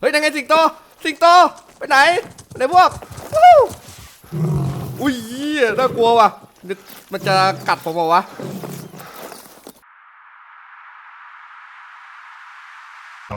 เฮ้ยนั่นไงสิงโต สิงโต ไปไหนไปไหนพวกวู้อุ้ยน่ากลัวว่ะนึกมันจะกัดผมเปล่าวะ I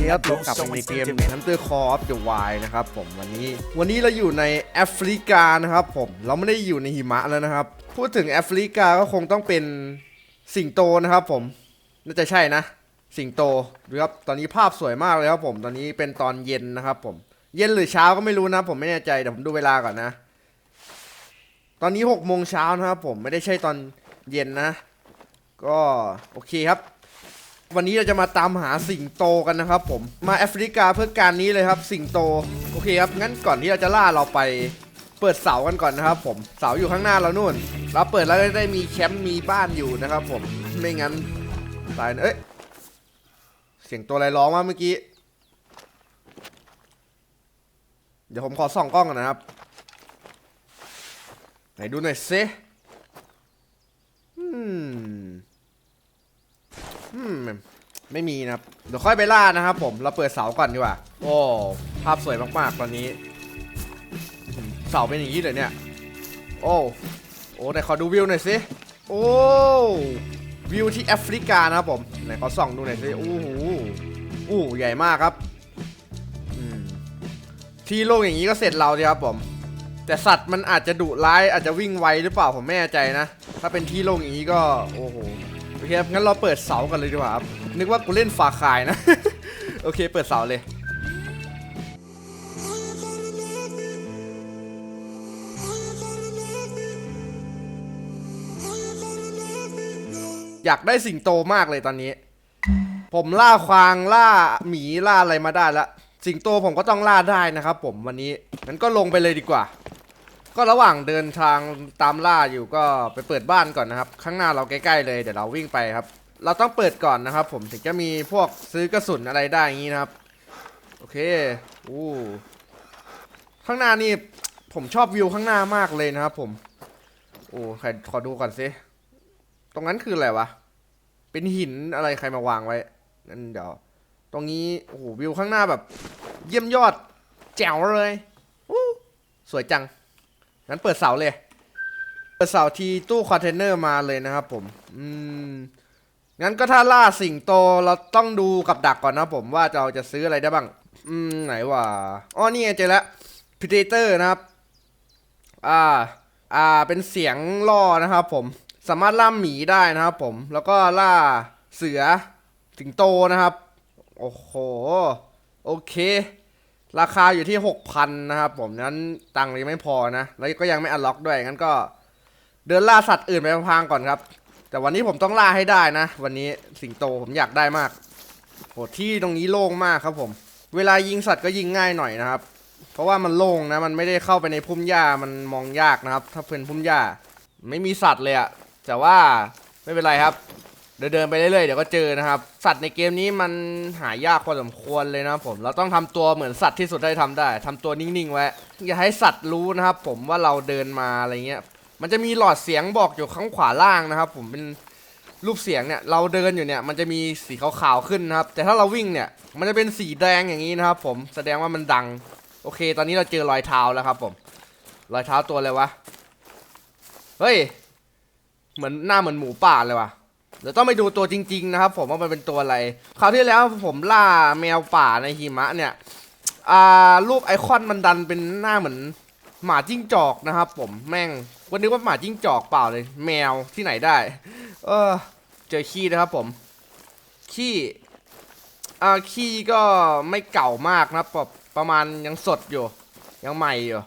นี่ Everything ค I รับเรา do กลับ so มาในเกม instinctive Hunter Call of the Wild นะครับผมวันนี้ วันนี้เราอยู่ในแอฟริกานะครับผมเราไม่ได้อยู่ในหิมะแล้วนะครับ พูดถึงแอฟริกาก็คงต้องเป็นสิงโตนะครับผมน่าจะใช่นะ สิงโตดูครับตอนนี้ภาพสวยมากเลยครับผมตอนนี้เป็นตอนเย็นนะครับผมเย็นหรือเช้าก็ไม่รู้นะผมไม่แน่ใจเดี๋ยวผมดูเวลาก่อนนะ ตอนนี้6โมงเช้านะครับผมไม่ได้ใช่ตอนเย็นนะ ก็โอเคครับ วันนี้เราจะมาตามหาสิงโตกันนะครับผมมาแอฟริกาเพื่อการนี้เลยครับ สิงโตโอเคครับงั้นก่อนที่เราจะล่าเราไปเปิดเสากันก่อนนะครับ ผมเสาอยู่ข้างหน้าเรานู่น เราเปิดแล้วได้มีแคมป์มีบ้านอยู่นะครับ ผมไม่งั้นตายนะเอ้ยเสียงตัวอะไรร้องวะเมื่อกี้เดี๋ยวผมขอส่องกล้องก่อนนะครับ ไหนดูหน่อยซิอืม อืมไม่มีนะครับ เดี๋ยวค่อยไปล่านะครับผม เราเปิดเสาก่อนดีกว่า โอ้ ภาพสวยมากๆ ตอนนี้ เสาเป็นอย่างนี้เลยเนี่ย โอ้ โอ้ไหนขอดูวิวหน่อยสิ โอ้ วิวที่แอฟริกานะครับผม ไหนขอส่องดูหน่อยสิ โอ้โหอู้ใหญ่มากครับ ที่โล่งอย่างนี้ก็เสร็จเราดีครับผม แต่สัตว์มันอาจจะดุร้ายอาจจะวิ่งไวหรือเปล่าผมไม่แน่ใจนะ ถ้าเป็นที่โล่งอย่างนี้ก็ โอ้โห เคครับงั้นเราเปิดเสากันเลยดีกว่าครับนึกว่ากูเล่นฝาคายนะ โอเคเปิดเสาเลยอยากได้สิงโตมากเลยตอนนี้ ผมล่าควางล่าหมีล่าอะไรมาได้แล้วสิงโตผมก็ต้องล่าได้นะครับผมวันนี้งั้นก็ลงไปเลยดีกว่า ก็ระหว่างเดินทางตามล่าอยู่ก็ไปเปิดบ้านก่อนนะครับ ข้างหน้าเราใกล้ๆเลยเดี๋ยวเราวิ่งไปครับ เราต้องเปิดก่อนนะครับ ผมถึงจะมีพวกซื้อกระสุนอะไรได้อย่างนี้นะครับ โอเคอู้ข้างหน้านี่ผมชอบวิวข้างหน้ามากเลยนะครับ ผม โอ้ใครขอดูก่อนสิตรงนั้นคืออะไรวะ เป็นหินอะไรใครมาวางไว้นั่นเดี๋ยว ตรงนี้โอ้โหวิวข้างหน้าแบบ เยี่ยมยอดแจ๋วเลยอู้สวยจัง งั้นเปิดเสาเลย เปิดเสาทีตู้คอนเทนเนอร์มาเลยนะครับผม อืม งั้นก็ถ้าล่าสิงโตเราต้องดูกับดักก่อนนะผมว่าเราจะซื้ออะไรได้บ้าง อืม ไหนวะ อ๋อ นี่ไงเจอแล้วพิเดเตอร์นะครับ อ่า อ่า เป็นเสียงล่อนะครับผม สามารถล่าหมีได้นะครับผม แล้วก็ล่าเสือสิงโตนะครับ โอ้โห โอเค ราคาอยู่ที่ 6,000 นะครับผมนั้นตังค์ยังไม่พอนะ แล้วก็ยังไม่อันล็อกด้วย งั้นก็เดินล่าสัตว์อื่นไปพลางๆก่อนครับ แต่วันนี้ผมต้องล่าให้ได้นะ วันนี้สิงโตผมอยากได้มากโหที่ตรงนี้โล่งมากครับผม เวลายิงสัตว์ก็ยิงง่ายหน่อยนะครับ เพราะว่ามันโล่งนะ มันไม่ได้เข้าไปในพุ่มหญ้า มันมองยากนะครับ ถ้าเป็นพุ่มหญ้า ไม่มีสัตว์เลยอะแต่ว่าไม่เป็นไรครับ เดินเดินไปเรื่อยๆเดี๋ยวก็เจอนะครับ สัตว์ในเกมนี้มันหายากพอสมควรเลยนะผมเราต้องทำตัวเหมือนสัตว์ที่สุดได้ทำได้ทำตัวนิ่งๆไว้อย่าให้สัตว์รู้นะครับ ผมว่าเราเดินมาอะไรเงี้ย มันจะมีหลอดเสียงบอกอยู่ข้างขวาล่างนะครับ ผมเป็นรูปเสียงเนี่ยเราเดินอยู่เนี่ยมันจะมีสีขาวๆขึ้นนะครับ แต่ถ้าเราวิ่งเนี่ยมันจะเป็นสีแดงอย่างนี้นะครับ ผมแสดงว่ามันดัง โอเค ตอนนี้เราเจอรอยเท้าแล้วครับ ผมรอยเท้าตัวอะไรวะเฮ้ยเหมือนหน้าเหมือนหมูป่าเลยว่ะ เดี๋ยวต้องไปดูตัวจริง ๆ นะครับผมว่ามันเป็นตัวอะไร คราวที่แล้วผมล่าแมวป่าในหิมะเนี่ยอ่ารูปไอคอนมันดันเป็นหน้าเหมือนหมาจิ้งจอกนะครับ ผมแม่งวันนึกว่าหมาจิ้งจอกเปล่าเลย แมวที่ไหนได้ เออ เจอขี้นะครับ ผมขี้อ่าขี้ก็ไม่เก่ามากนะครับแบบประมาณยังสดอยู่ ยังใหม่อยู่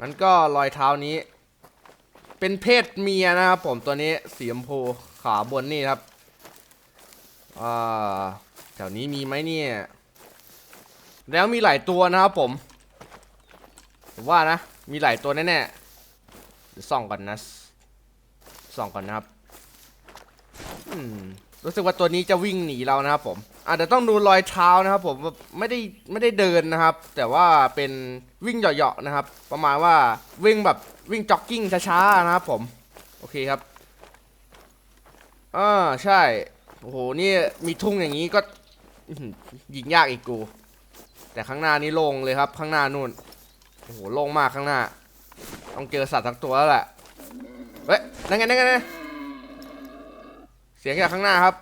งั้นก็รอยเท้านี้ เป็นเพศเมียนะครับผมตัวนี้สีชมพู ขาบนนี่ครับอ่าแถวนี้มีไหมเนี่ย แล้วมีหลายตัวนะครับผม ผมว่านะ มีหลายตัวแน่ๆเดี๋ยวส่องก่อนนะ ส่องก่อนนะครับอืมรู้สึกว่าตัวนี้จะวิ่งหนีเรานะครับผมอาจจะต้องดูรอยเท้านะครับ ผมไม่ได้ไม่ได้เดินนะครับ แต่ว่าเป็นวิ่งเหยาะๆนะครับ ประมาณว่าวิ่งแบบวิ่งจ็อกกิ้งช้าๆนะครับผม โอเคครับ อ่าใช่ โอ้โห นี่มีทุ่งอย่างนี้ก็ยิงยากอีกกู แต่ข้างหน้านี่โล่งเลยครับ ข้างหน้านู่น โอ้โห โล่งมากข้างหน้า ต้องเจอสัตว์ทั้งตัวแล้วแหละ เฮ้ย นั่นไงนั่นไงไงเสียงจากข้างหน้าครับ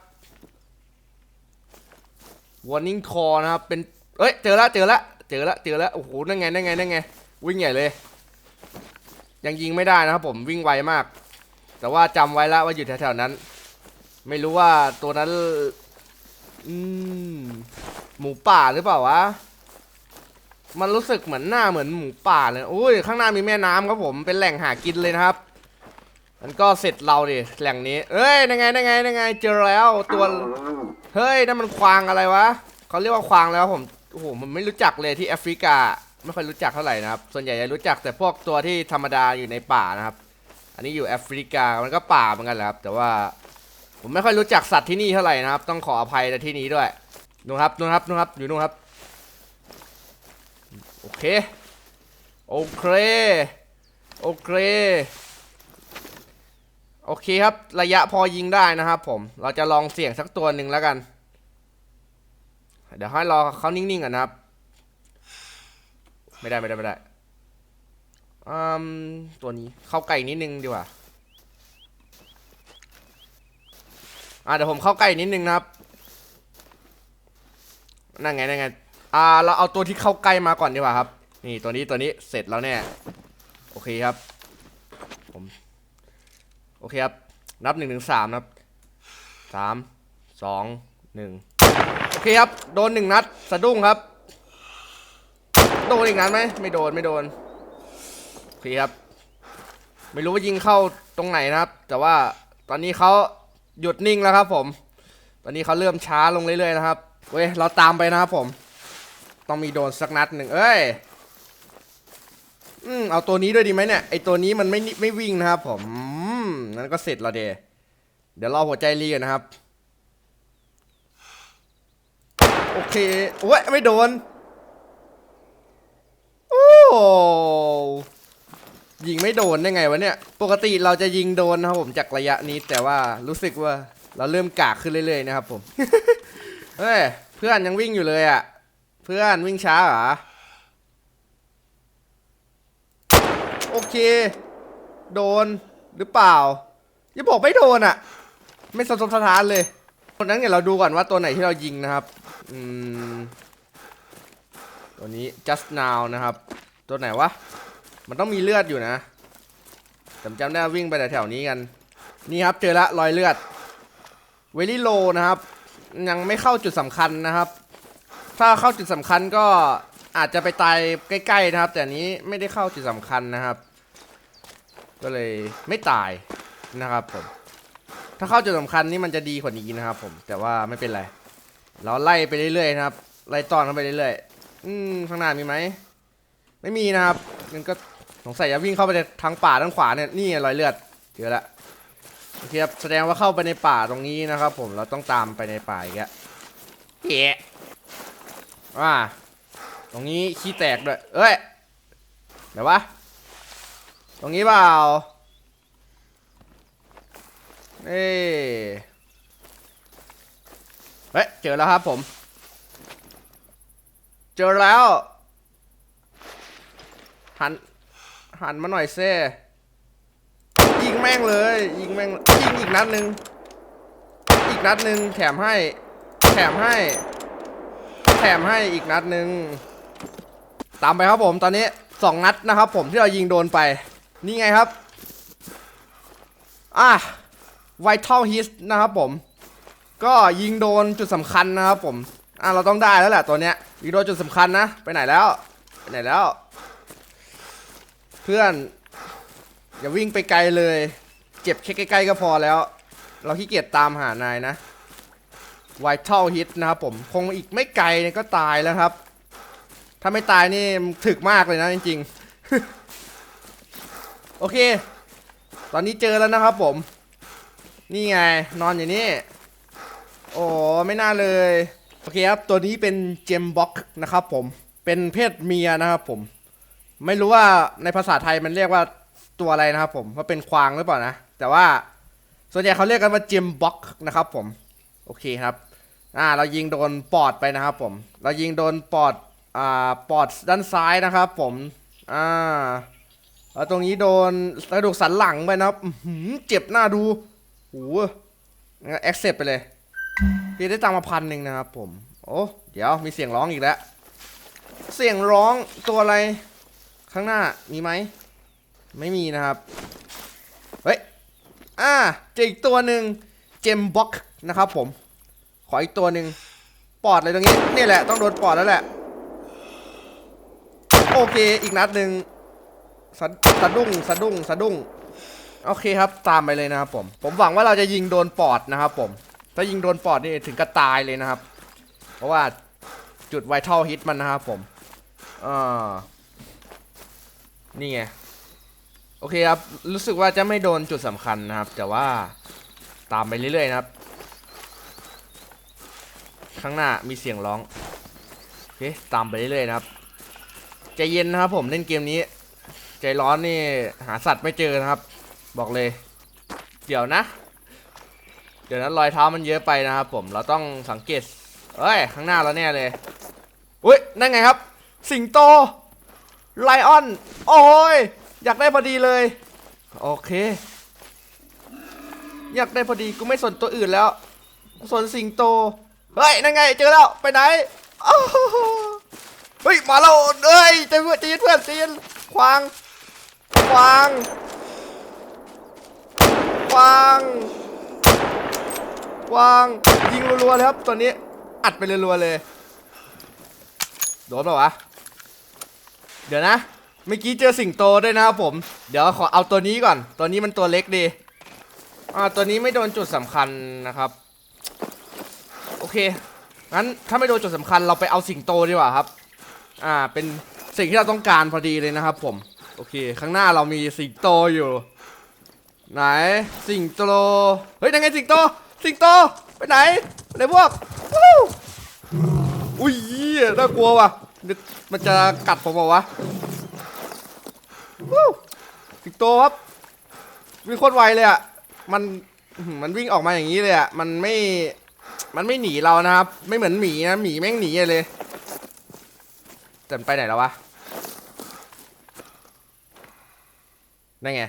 warning call นะครับ เป็น เอ้ย เจอแล้วเจอแล้วเจอแล้วเจอแล้วโอ้โห นั่นไงนั่นไงนั่นไง วิ่งใหญ่เลย ยังยิงไม่ได้นะครับผม วิ่งไวมาก แต่ว่าจำไว้แล้วว่าอยู่แถวๆนั้น ไม่รู้ว่าตัวนั้น อืม หมูป่าหรือเปล่าวะ มันรู้สึกเหมือนหน้าเหมือนหมูป่าเลยโอ้ยข้างหน้ามีแม่น้ำครับผม เป็นแหล่งหากินเลยนะครับ มันก็เสร็จเราดิ แหล่งนี้ เอ้ยนั่นไงนั่นไงนั่นไง เจอแล้วตัว เฮ้ย นั่นมันควางอะไรวะ เขาเรียกว่าควางแล้วผม โอ้โห มันไม่รู้จักเลยที่แอฟริกา ไม่ค่อยรู้จักเท่าไหร่นะครับ ส่วนใหญ่จะรู้จักแต่พวกตัวที่ธรรมดาอยู่ในป่านะครับ อันนี้อยู่แอฟริกา มันก็ป่าเหมือนกันแหละครับ แต่ว่า ผมไม่ค่อยรู้จักสัตว์ที่นี่เท่าไหร่นะครับ ต้องขออภัยในที่นี้ด้วยนู่นครับนู่นครับนู่นครับอยู่นู่นครับ โอเค โอเค โอเค โอเคครับ ระยะพอยิงได้นะครับผม เราจะลองเสี่ยงสักตัวหนึ่งแล้วกัน เดี๋ยวให้รอเขานิ่งๆก่อนนะครับ ไม่ได้ไม่ได้ไม่ได้อืมตัวนี้เข้าใกล้นิดนึงดีกว่า อ่าเดี๋ยวผมเข้าใกล้นิดนึงนะครับนั่นไงนั่นไงอ่าเราเอาตัวที่เข้าใกล้มาก่อนดีกว่าครับ นี่ตัวนี้ตัวนี้เสร็จแล้วแน่โอเคครับ ผมโอเคครับ นับหนึ่งถึงสามนะครับสามสองหนึ่งโอเคครับ โดนหนึ่งนัด สะดุ้งครับ โดนอีกนัดไหมไม่โดนไม่โดนโอเคครับ ไม่รู้ว่ายิงเข้าตรงไหนนะครับ แต่ว่าตอนนี้เขา หยุดนิ่งแล้วครับผม ตอนนี้เขาเริ่มช้าลงเรื่อยๆนะครับ เว้ย เราตามไปนะครับผม ต้องมีโดนสักนัดหนึ่งเอ้ย อืม เอาตัวนี้ด้วยดีไหมเนี่ย ไอตัวนี้มันไม่ไม่วิ่งนะครับผมอืมงั้นก็เสร็จและเด เดี๋ยวรอหัวใจรีกันนะครับ โอเคโอ้ย ไม่โดน โอ้ ยิงไม่โดนได้ไงวะเนี่ย ปกติเราจะยิงโดนนะครับผมจากระยะนี้ แต่ว่ารู้สึกว่าเราเริ่มกากขึ้นเรื่อยๆนะครับผม เฮ้ยเพื่อนยังวิ่งอยู่เลยอะ เพื่อนวิ่งช้าเหรอ โอเค โดนหรือเปล่า อย่าบอกไม่โดนอะ ไม่สะทกสะท้านเลยคนนั้นเดี๋ยวเราดูก่อนว่าตัวไหนที่เรายิงนะครับ อืม ตัวนี้ just now นะครับ ตัวไหนวะ มันต้องมีเลือดอยู่นะผมจำได้ว่าวิ่งไปแถวๆนี้กัน นี่ครับเจอละรอยเลือด เวลี่โลนะครับ ยังไม่เข้าจุดสำคัญนะครับ ถ้าเข้าจุดสำคัญก็อาจจะไปตายใกล้ๆนะครับ แต่อันนี้ไม่ได้เข้าจุดสำคัญนะครับ ก็เลยไม่ตายนะครับผม ถ้าเข้าจุดสำคัญนี่มันจะดีกว่านี้นะครับ ผม แต่ว่าไม่เป็นไร เราไล่ไปเรื่อยๆนะครับ ไล่ตอนเข้าไปเรื่อยๆอืมข้างหน้ามีไหม ไม่มีนะครับมันก็ สงสัยจะวิ่งเข้าไปในทางป่าทางขวาเนี่ยนี่ไรอยเลือดเจอละโอเคครับแสดงว่าเข้าไปในป่าตรงนี้นะครับ ผมเราต้องตามไปในป่าอีกแล้วเย้ว่าตรงนี้ขี้แตกด้วยเอ้ยเดี๋ยววะตรงนี้เปล่าเอ้เฮ้ยเจอแล้วครับผม เจอแล้วหัน หันมาหน่อยเซ่ยิงแม่งเลย ยิงแม่งยิงอีกนัดหนึ่งอีกนัดหนึ่งแถมให้ แถมให้ แถมให้อีกนัดหนึ่งตามไปครับผมตอนนี้สองนัดนะครับผมที่เรายิงโดนไป นี่ไงครับอะ Vital Hit นะครับผม ก็ยิงโดนจุดสำคัญนะครับผม อะเราต้องได้แล้วแหละตัวเนี้ยยิงโดนจุดสำคัญนะ ไปไหนแล้ว ไปไหนแล้ว พื่อน อย่าวิ่งไปไกลเลย เจ็บแค่ใกล้ๆก็พอแล้ว เราขี้เกียจตามหานายนะ Vital Hit นะครับผมคงอีกไม่ไกลเนี่ยก็ตายแล้วครับ ถ้าไม่ตายนี่ถึกมากเลยนะจริงๆ โอเค ตอนนี้เจอแล้วนะครับผม นี่ไงนอนอยู่นี่ โอ้ไม่น่าเลย โอเคครับ ตัวนี้เป็นเจมบ็อกนะครับผม เป็นเพศเมียนะครับผม ไม่รู้ว่าในภาษาไทยมันเรียกว่าตัวอะไรนะครับผมว่าเป็นควางหรือเปล่านะ แต่ว่าส่วนใหญ่เขาเรียกกันว่าเจมบ็อกนะครับผม โอเคครับ อ่า เรายิงโดนปอดไปนะครับผม เรายิงโดนปอด อ่า ปอดด้านซ้ายนะครับผม อ่าแล้วตรงนี้โดนกระดูกสันหลังไปนะครับเจ็บหน้าดูโอ้โหงั้น accept ไปเลยพี่ได้ตังมาพันหนึ่งนะครับผม โอ้ เดี๋ยวมีเสียงร้องอีกแล้ว เสียงร้องตัวอะไร ข้างหน้ามีไหม ไม่มีนะครับ เฮ้ย อ่าเจออีกตัวหนึ่งเจมบ็อกนะครับผม ขออีกตัวหนึ่งปอดเลยตรงนี้ นี่แหละ ต้องโดนปอดแล้วแหละ โอเค อีกนัดหนึ่งสะสะดุ้งสะดุ้งสะดุ้ง โอเคครับ ตามไปเลยนะครับผม ผมหวังว่าเราจะยิงโดนปอดนะครับผม ถ้ายิงโดนปอดนี่ถึงกระตายเลยนะครับ เพราะว่าจุดไวทัลฮิตมันนะครับผม อ่า นี่ไง โอเคครับ รู้สึกว่าจะไม่โดนจุดสำคัญนะครับ แต่ว่าตามไปเรื่อยๆนะครับ ข้างหน้ามีเสียงร้องโอเคตามไปเรื่อยๆนะครับ ใจเย็นนะครับผมเล่นเกมนี้ ใจร้อนนี่หาสัตว์ไม่เจอนะครับ บอกเลย เดี๋ยวนะ เดี๋ยวนั้นรอยเท้ามันเยอะไปนะครับ ผมเราต้องสังเกตเอ้ย ข้างหน้าเราแน่เลยอุ้ยนั่นไงครับ สิงโต ไลออน โอ้ย อยากได้พอดีเลย โอเค อยากได้พอดี กูไม่สนตัวอื่นแล้ว สนสิงโต เฮ้ย นั่นไง เจอแล้ว ไปไหนเฮ้ย มาแล้วเอ้ยใจเพื่อนใจเย็นเพื่อนใจเย็นควาง ควาง ควาง ควาง ยิงรัวๆเลยครับตัวนี้ อัดไปรัวๆเลย โดนปล่าวะ เดี๋ยวนะ เมื่อกี้เจอสิงโตด้วยนะครับผม เดี๋ยวขอเอาตัวนี้ก่อน ตัวนี้มันตัวเล็กดี อ่า ตัวนี้ไม่โดนจุดสำคัญนะครับ โอเค งั้นถ้าไม่โดนจุดสำคัญเราไปเอาสิงโตดีกว่าครับ อ่า เป็นสิ่งที่เราต้องการพอดีเลยนะครับผม โอเค ข้างหน้าเรามีสิงโตอยู่ ไหน สิงโต เฮ้ยนั่นไงสิงโต สิงโต ไปไหนไปไหนพวกวู้อุ้ยเหี้ยน่ากลัวว่ะ นึกมันจะกัดผมเปล่าวะสิงโตครับวิ่งโคตรไวเลยอะ มันมันวิ่งออกมาอย่างนี้เลยอะ มันไม่ มันไม่หนีเรานะครับ ไม่เหมือนหมีนะหมีแม่งหนีเลยแต่มันไปไหนแล้ววะนั่นไง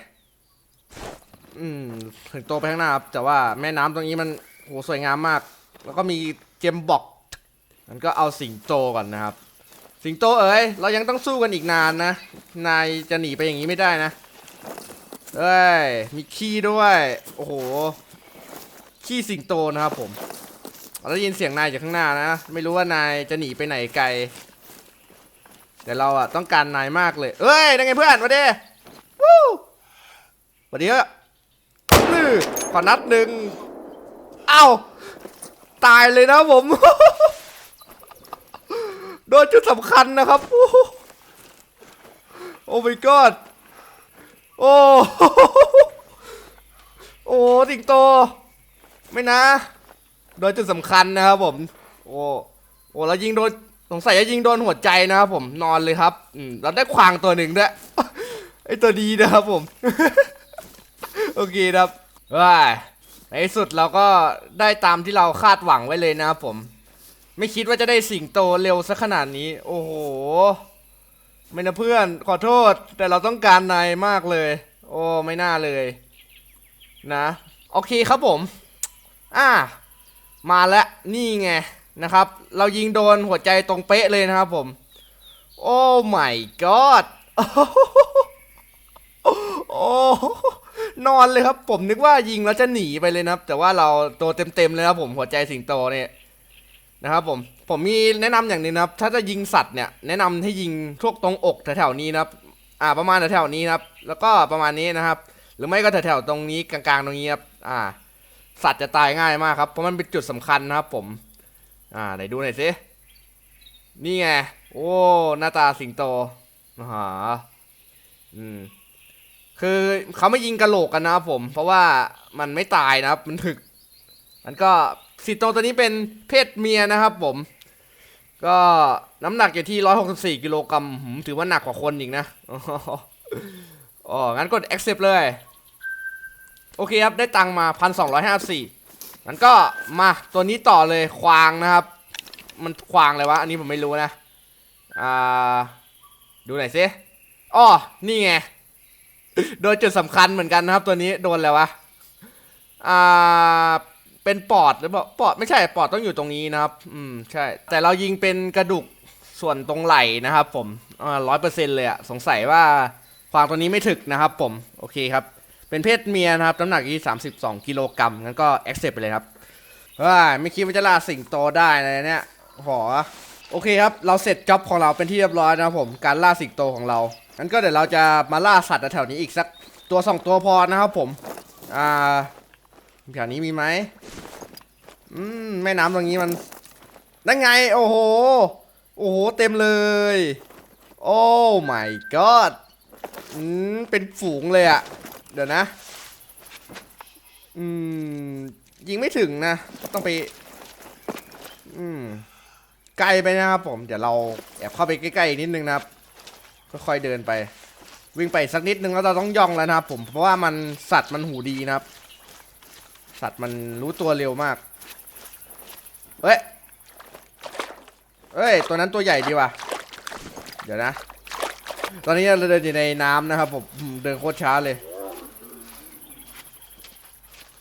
อืมถึงโตไปข้างหน้าครับ แต่ว่าแม่น้ำตรงนี้มันโหสวยงามมาก แล้วก็มีเจมบอกมันก็เอาสิงโตก่อนนะครับ สิงโตเอ๋ยเรายังต้องสู้กันอีกนานนะ นายจะหนีไปอย่างนี้ไม่ได้นะเอ้ยมีขี้ด้วย โอ้โห ขี้สิงโตนะครับผมเราได้ยินเสียงนายจากข้างหน้านะ ไม่รู้ว่านายจะหนีไปไหนไกล แต่เราอะต้องการนายมากเลย เอ้ยนั่นไงเพื่อนมาเด้วู้สวัสดีครับนี่ขอนัดหนึ่งเอ้า ตายเลยนะผม โดนจุดสำคัญนะครับโอ้โอ้ my god โอ้โอ้สิงโต ไม่นะ โดนจุดสำคัญนะครับผม โอ้โอ้แล้วยิงโดนสงสัยจะยิงโดนหัวใจนะครับผมนอนเลยครับอืมเราได้ควางตัวหนึ่งด้วยไอตัวดีนะครับผม โอเคครับว้าในที่สุดเราก็ได้ตามที่เราคาดหวังไว้เลยนะครับผม ไม่คิดว่าจะได้สิงโตเร็วซะขนาดนี้ โอ้โห ไม่นะเพื่อน ขอโทษ แต่เราต้องการนายมากเลย โอ้ไม่น่าเลย นะ โอเคครับผม อ่า มาแล้ว นี่ไงนะครับ เรายิงโดนหัวใจตรงเป๊ะเลยนะครับผม โอ้ my god โอ้นอนเลยครับ ผมนึกว่ายิงแล้วจะหนีไปเลยนะครับ แต่ว่าเราตัวเต็มๆเลยครับผมหัวใจสิงโตเนี่ย นะครับผมผมมีแนะนำอย่างหนึงนะครับ ถ้าจะยิงสัตว์เนี่ยแนะนำให้ยิงพวกตรงอกแถวๆนี้นะครับอ่าประมาณแถวๆนี้นะครับ แล้วก็ประมาณนี้นะครับ หรือไม่ก็แถวๆตรงนี้กลางๆ ตรงนี้ครับอ่า สัตว์จะตายง่ายมากครับเพราะมันเป็นจุดสำคัญนะครับ ผมอ่าไหนดูหน่อยสินี่ไงโอ้หน้าตาสิงโตมหาอืมคือเขาไม่ยิงกระโหลกกันนะครับผม เพราะว่ามันไม่ตายนะครับ มันถึก มันก็ สิงโตตัวนี้เป็นเพศเมียนะครับผม ก็น้ำหนักอยู่ที่164กิโลกรัมถือว่าหนักกว่าคนอีกนะอ๋องั้นกด accept เลย โอเคครับ ได้ตังมา1,254งั้นก็มาตัวนี้ต่อเลยควางนะครับ มันควางเลยวะ อันนี้ผมไม่รู้นะ อ่า ดูหน่อยสิอ้อนี่ไง โดนจุดสำคัญเหมือนกันนะครับ ตัวนี้โดนแล้ววะ อ่า เป็นปอดหรือเปล่าปอดไม่ใช่ปอดต้องอยู่ตรงนี้นะครับ อืมใช่ แต่เรายิงเป็นกระดูกส่วนตรงไหล่นะครับ ผมอ่าร้อยเปอร์เซ็นต์เลยอะสงสัยว่าควางตัวนี้ไม่ถึกนะครับ ผมโอเคครับ เป็นเพศเมียนะครับน้ำหนักที่32กิโลกรัมงั้นก็ accept ไปเลยครับว้าไม่คิดว่าจะล่าสิงโตได้เลยเนี่ยหอโอเคครับ เราเสร็จจ็อบของเราเป็นที่เรียบร้อยนะครับผมการล่าสิงโตของเรางั้นก็เดี๋ยวเราจะมาล่าสัตว์แถวๆนี้อีกสักตัวสองตัวพอนะครับผมอ่า แถวนี้มีไหมอืมแม่น้ำตรงนี้มันนั่นไง โอ้โห โอ้โห เต็มเลย โอ้ my god อืม เป็นฝูงเลยอะเดี๋ยวนะ อืม ยิงไม่ถึงนะ ต้องไป อืม ไกลไปนะครับผม เดี๋ยวเราแอบเข้าไปใกล้ๆอีกนิดนึงนะครับ ค่อยๆเดินไป วิ่งไปสักนิดนึงแล้วเราต้องย่องแล้วนะครับผม เพราะว่ามันสัตว์มันหูดีนะครับ สัตว์มันรู้ตัวเร็วมาก เฮ้ย เฮ้ย ตัวนั้นตัวใหญ่ดีว่ะ เดี๋ยวนะ ตอนนี้เราเดินอยู่ในน้ำนะครับผมเดินโคตรช้าเลย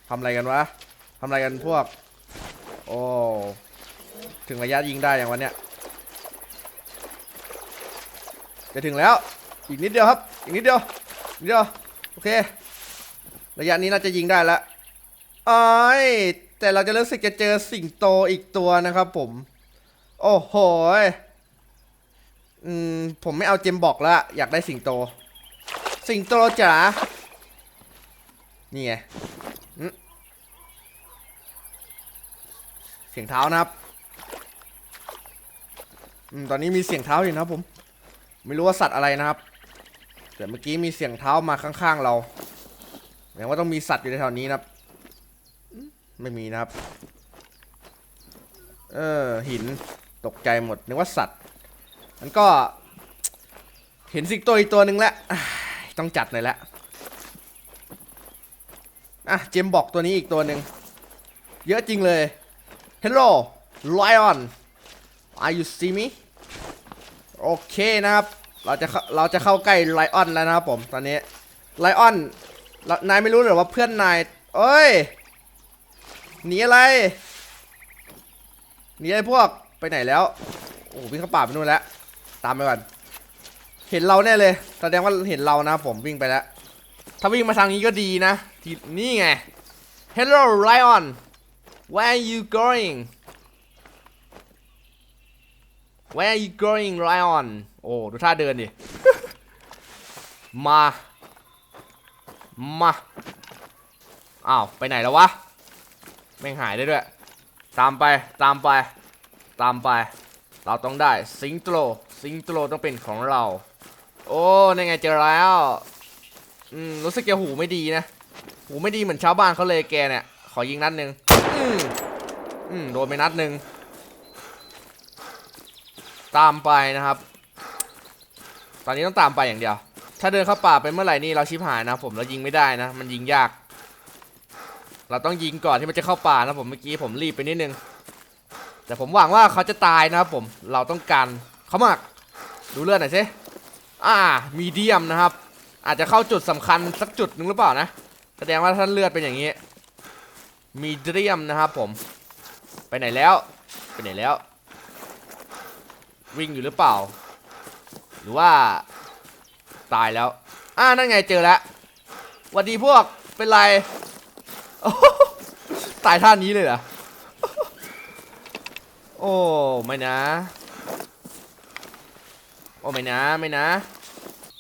ทำอะไรกันวะทำอะไรกันพวก โอ้ ถึงระยะยิงได้อย่างวันเนี้ย จะถึงแล้ว อีกนิดเดียวครับ อีกนิดเดียวนิดเดียว โอเค ระยะนี้น่าจะยิงได้แล้ว อ้อยแต่เราจะรู้สึกจะเจอสิงโตอีกตัวนะครับผม โอ้โหอืมผมไม่เอาเจมบอกแล้วอยากได้สิงโต สิงโตจ๋านี่ไงเสียงเท้านะครับอืมตอนนี้มีเสียงเท้าอยู่นะครับผม ไม่รู้ว่าสัตว์อะไรนะครับ แต่เมื่อกี้มีเสียงเท้ามาข้างๆเราแสดงว่าต้องมีสัตว์อยู่ในแถวนี้นะครับ ไม่มีนะครับ เออ หินตกใจหมดนึกว่าสัตว์มันก็ เห็นสิงโตอีกตัวหนึ่งแล้วต้องจัดหน่อยละอะเจมบอกตัวนี้อีกตัวหนึ่งเยอะจริงเลย Hello Lion Are you see me โอเคนะครับ เราจะเข้าเราจะเข้าใกล้ไลออนแล้วนะครับผมตอนนี้ไลออนนายไม่รู้เหรอว่าเพื่อนนาย เอ้ย หนีอะไรหนีไอ้พวกไปไหนแล้ว โอ้โหวิ่งเข้าป่าไปนู่นแล้ว ตามไปก่อน เห็นเราแน่เลย แสดงว่าเห็นเรานะ ผมวิ่งไปแล้ว ถ้าวิ่งมาทางนี้ก็ดีนะ ที่นี่ไง Hello Lion Where are you going Where are you going Lion โอ้ ดูท่าเดินดิ มา มา อ้าว ไปไหนแล้ววะ แม่งหายได้ด้วย ตามไปตามไป ตามไป เราต้องได้สิงโตรสิงโตรต้องเป็นของเรา โอ้ในไงเจอแล้วอืมรู้สึกแกหูไม่ดีนะ หูไม่ดีเหมือนชาวบ้านเขาเลยแกเนี่ย ขอยิงนัดหนึ่งอืมอืมโดนไปนัดหนึ่งตามไปนะครับ ตอนนี้ต้องตามไปอย่างเดียว ถ้าเดินเข้าป่าไปเมื่อไหร่นี่เราชิบหายนะผมเรายิงไม่ได้นะ มันยิงยาก เราต้องยิงก่อนที่มันจะเข้าป่านะผมเมื่อกี้ผมรีบไปนิดนึง แต่ผมหวังว่าเขาจะตายนะครับผมเราต้องการเขามากดูเลือดหน่อยสิอ่ามีเดียมนะครับ อาจจะเข้าจุดสำคัญสักจุดหนึงหรือเปล่านะแสดงว่าท่านเลือดเป็นอย่างนี้มีเดียมนะครับผม ไปไหนแล้วไปไหนแล้ว วิ่งอยู่หรือเปล่า หรือว่าตายแล้วอ่านั่นไงเจอแล้วหวัสดีพวกเป็นไร ตายท่านี้เลยเหรอ โอ้ไม่นะ โอ้ไม่นะไม่นะ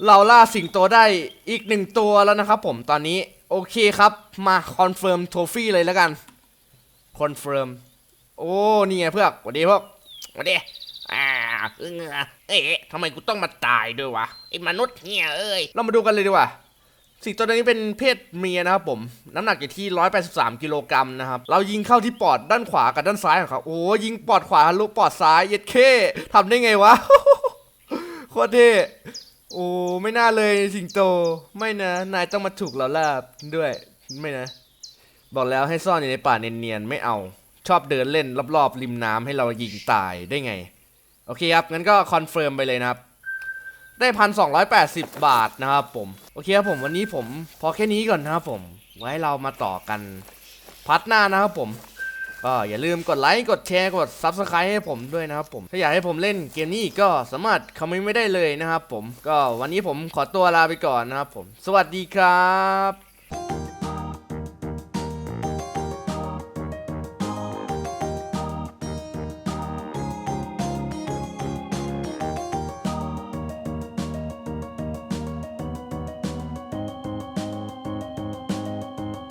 เราล่าสิงโตได้อีกหนึ่งตัวแล้วนะครับผมตอนนี้ โอเคครับ มาคอนเฟิร์มโทฟี่เลยแล้วกัน คอนเฟิร์ม โอ้นี่ไงเพื่อนสวัสดีพวกสวัสดีอ่าเออเอ๊ะทำไมกูต้องมาตายด้วยวะไอ้มนุษย์เนี่ยเอ้ย เรามาดูกันเลยดีกว่า สิงโตตัวนี้เป็นเพศเมียนะครับผม น้ำหนักอยู่ที่ 183 กิโลกรัมนะครับ เรายิงเข้าที่ปอดด้านขวากับด้านซ้ายของเขาโอ้ยิงปอดขวาทะลุปอดซ้ายเย็ดเคทำได้ไงวะโคตรเท่โอ้ไม่น่าเลยสิงโต ไม่นะ นายต้องมาถูกเราลาบด้วยไม่นะ บอกแล้วให้ซ่อนอยู่ในป่าเนียนๆไม่เอา ชอบเดินเล่นรอบๆริมน้ำให้เรายิงตายได้ไง โอเคครับงั้นก็คอนเฟิร์มไปเลยนะครับ ได้พันสองร้อยแปดสิบบาทนะครับผม โอเคครับผมวันนี้ผมพอแค่นี้ก่อนนะครับผม ไว้เรามาต่อกันพัดหน้านะครับผมก็อย่าลืมกดไลค์ กดแชร์ กด Subscribe ให้ผมด้วยนะครับผม ถ้าอยากให้ผมเล่นเกมนี้กก็สามารถคอมเมนต์ไม่ได้เลยนะครับผม ก็วันนี้ผมขอตัวลาไปก่อนนะครับผม สวัสดีครับ